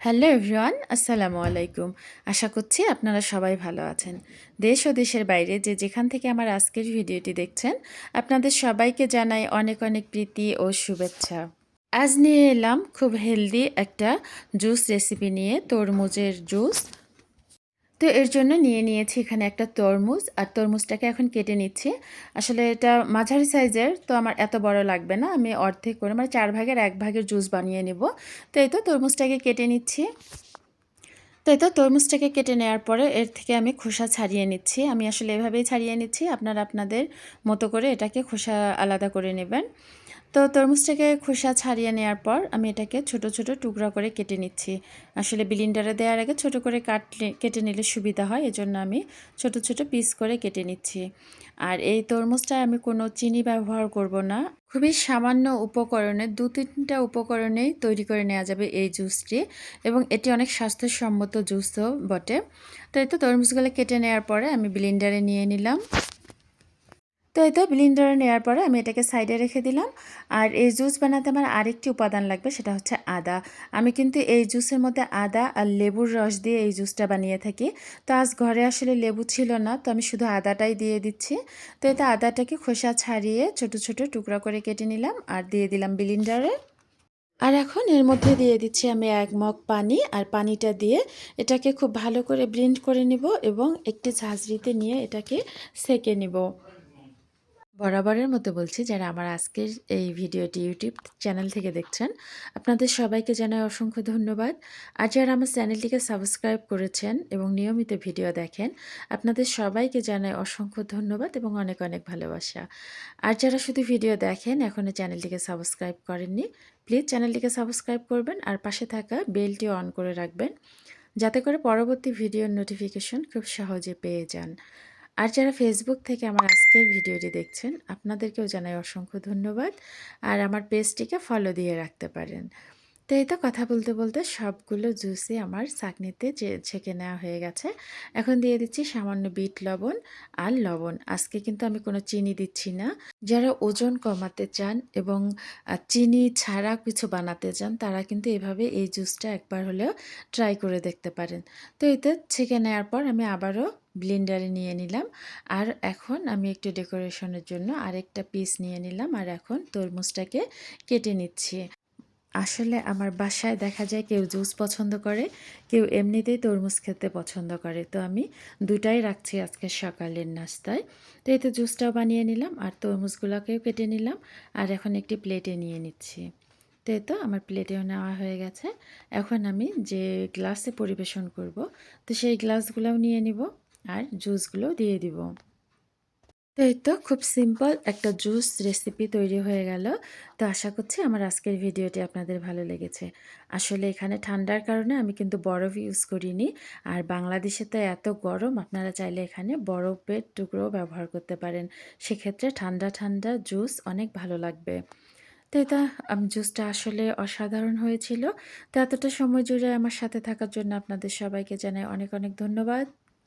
Hello everyone, আসসালামু আলাইকুম। আশা করছি আপনারা সবাই ভালো আছেন। দেশ ও দেশের বাইরে যে যেখান থেকে আমার আজকের ভিডিওটি দেখছেন, আপনাদের সবাইকে জানাই অনেক অনেক প্রীতি ও শুভেচ্ছা। আজ নিয়ে এলাম খুব হেলদি একটা জুস রেসিপি নিয়ে, তরমুজের জুস। তো এর জন্য নিয়ে নিয়েছি এখানে একটা তরমুজ, আর তরমুজটাকে এখন কেটে নিচ্ছি। আসলে এটা মাঝারি সাইজের, তো আমার এত বড় লাগবে না, আমি অর্ধেক করে মানে চার ভাগের এক ভাগের জুস বানিয়ে নেব। তো এই তো তরমুজটাকে কেটে নিচ্ছি। তো তো তরমুজটাকে কেটে নেওয়ার পরে এর থেকে আমি খোসা ছাড়িয়ে নিচ্ছি। আমি আসলে এভাবেই ছাড়িয়ে নিচ্ছি, আপনারা আপনাদের মতো করে এটাকে খোসা আলাদা করে নেবেন। তো তরমুজটাকে খোসা ছাড়িয়ে নেওয়ার পর আমি এটাকে ছোট ছোট টুকরা করে কেটে নিচ্ছি। আসলে বিলিন্ডারে দেওয়ার আগে ছোট করে কাটলে, কেটে নিলে সুবিধা হয়, এজন্য আমি ছোট ছোট পিস করে কেটে নিচ্ছি। আর এই তরমুজটায় আমি কোনো চিনি ব্যবহার করব না। খুবই সামান্য উপকরণে, দু, তিনটা উপকরণেই তৈরি করে নেওয়া যাবে এই জুসটি এবং এটি অনেক স্বাস্থ্যসম্মত জুসও বটে। তো এই তো তরমুজগুলো কেটে নেওয়ার পরে আমি ব্লিন্ডারে নিয়ে নিলাম। তো এই তো ব্লিন্ডারে নেওয়ার পরে আমি এটাকে সাইডে রেখে দিলাম। আর এই জুস বানাতে আমার আরেকটি উপাদান লাগবে, সেটা হচ্ছে আদা। আমি কিন্তু এই জুসের মধ্যে আদা আর লেবুর রস দিয়ে এই জুসটা বানিয়ে থাকি। তো আজ ঘরে আসলে লেবু ছিল না, তো আমি শুধু আদাটাই দিয়ে দিচ্ছি। তো এতে আদাটাকে খোসা ছাড়িয়ে ছোট ছোট টুকরা করে কেটে নিলাম আর দিয়ে দিলাম ব্লিন্ডারে আর এখন এর মধ্যে দিয়ে দিচ্ছি আমি এক মগ পানি আর পানিটা দিয়ে এটাকে খুব ভালো করে ব্লেন্ড করে নিব এবং একটি ঝাঁঝরিতে নিয়ে এটাকে সেকে নিব। বরাবরের মতো বলছি, যারা আমার আজকের এই ভিডিওটি ইউটিউব চ্যানেল থেকে দেখছেন, আপনাদের সবাইকে জানাই অসংখ্য ধন্যবাদ। আর যারা আমার চ্যানেলটিকে সাবস্ক্রাইব করেছেন এবং নিয়মিত ভিডিও দেখেন, আপনাদের সবাইকে জানাই অসংখ্য ধন্যবাদ এবং অনেক অনেক ভালোবাসা। আর যারা শুধু ভিডিও দেখেন এখনও চ্যানেলটিকে সাবস্ক্রাইব করেননি, প্লিজ চ্যানেলটিকে সাবস্ক্রাইব করবেন আর পাশে থাকা বেলটি অন করে রাখবেন, যাতে করে পরবর্তী ভিডিওর নোটিফিকেশন খুব সহজে পেয়ে যান। আর যারা ফেসবুক থেকে আমার আজকের ভিডিওটি দেখছেন, আপনাদেরকেও জানাই অসংখ্য ধন্যবাদ। আর আমার পেজটিকে ফলো দিয়ে রাখতে পারেন। তো এই তো কথা বলতে বলতে সবগুলো জুসই আমার চাকনিতে ছেঁকে নেওয়া হয়ে গেছে। এখন দিয়ে দিচ্ছি সামান্য বিট লবণ আর লবণ। আজকে কিন্তু আমি কোনো চিনি দিচ্ছি না। যারা ওজন কমাতে চান এবং চিনি ছাড়া কিছু বানাতে চান, তারা কিন্তু এভাবে এই জুসটা একবার হলেও ট্রাই করে দেখতে পারেন। তো এতে ছেঁকে নেওয়ার পর আমি আবারও ব্লেন্ডারে নিয়ে নিলাম। আর এখন আমি একটু ডেকোরেশনের জন্য আরেকটা পিস নিয়ে নিলাম। আর এখন তরমুজটাকে কেটে নিচ্ছি। আসলে আমার বাসায় দেখা যায় কেউ জুস পছন্দ করে, কেউ এমনিতেই তরমুজ খেতে পছন্দ করে। তো আমি দুটাই রাখছি আজকে সকালের নাস্তায়। তো এই তো জুসটাও বানিয়ে নিলাম আর তরমুজগুলোকেও কেটে নিলাম আর এখন একটি প্লেটে নিয়ে নিচ্ছি। তো তো আমার প্লেটেও নেওয়া হয়ে গেছে। এখন আমি যে গ্লাসে পরিবেশন করব, তো সেই গ্লাসগুলোও নিয়ে নিব আর জুসগুলো দিয়ে দিব। তো এই তো খুব সিম্পল একটা জুস রেসিপি তৈরি হয়ে গেল। তো আশা করছি আমার আজকের ভিডিওটি আপনাদের ভালো লেগেছে। আসলে এখানে ঠান্ডার কারণে আমি কিন্তু বরফ ইউজ করিনি। আর বাংলাদেশে তো এত গরম, আপনারা চাইলে এখানে বরফের টুকরো ব্যবহার করতে পারেন। সেক্ষেত্রে ঠান্ডা ঠান্ডা জুস অনেক ভালো লাগবে। তো এটা জুসটা আসলে অসাধারণ হয়েছিল। তো এতটা সময় জুড়ে আমার সাথে থাকার জন্য আপনাদের সবাইকে জানাই অনেক অনেক ধন্যবাদ।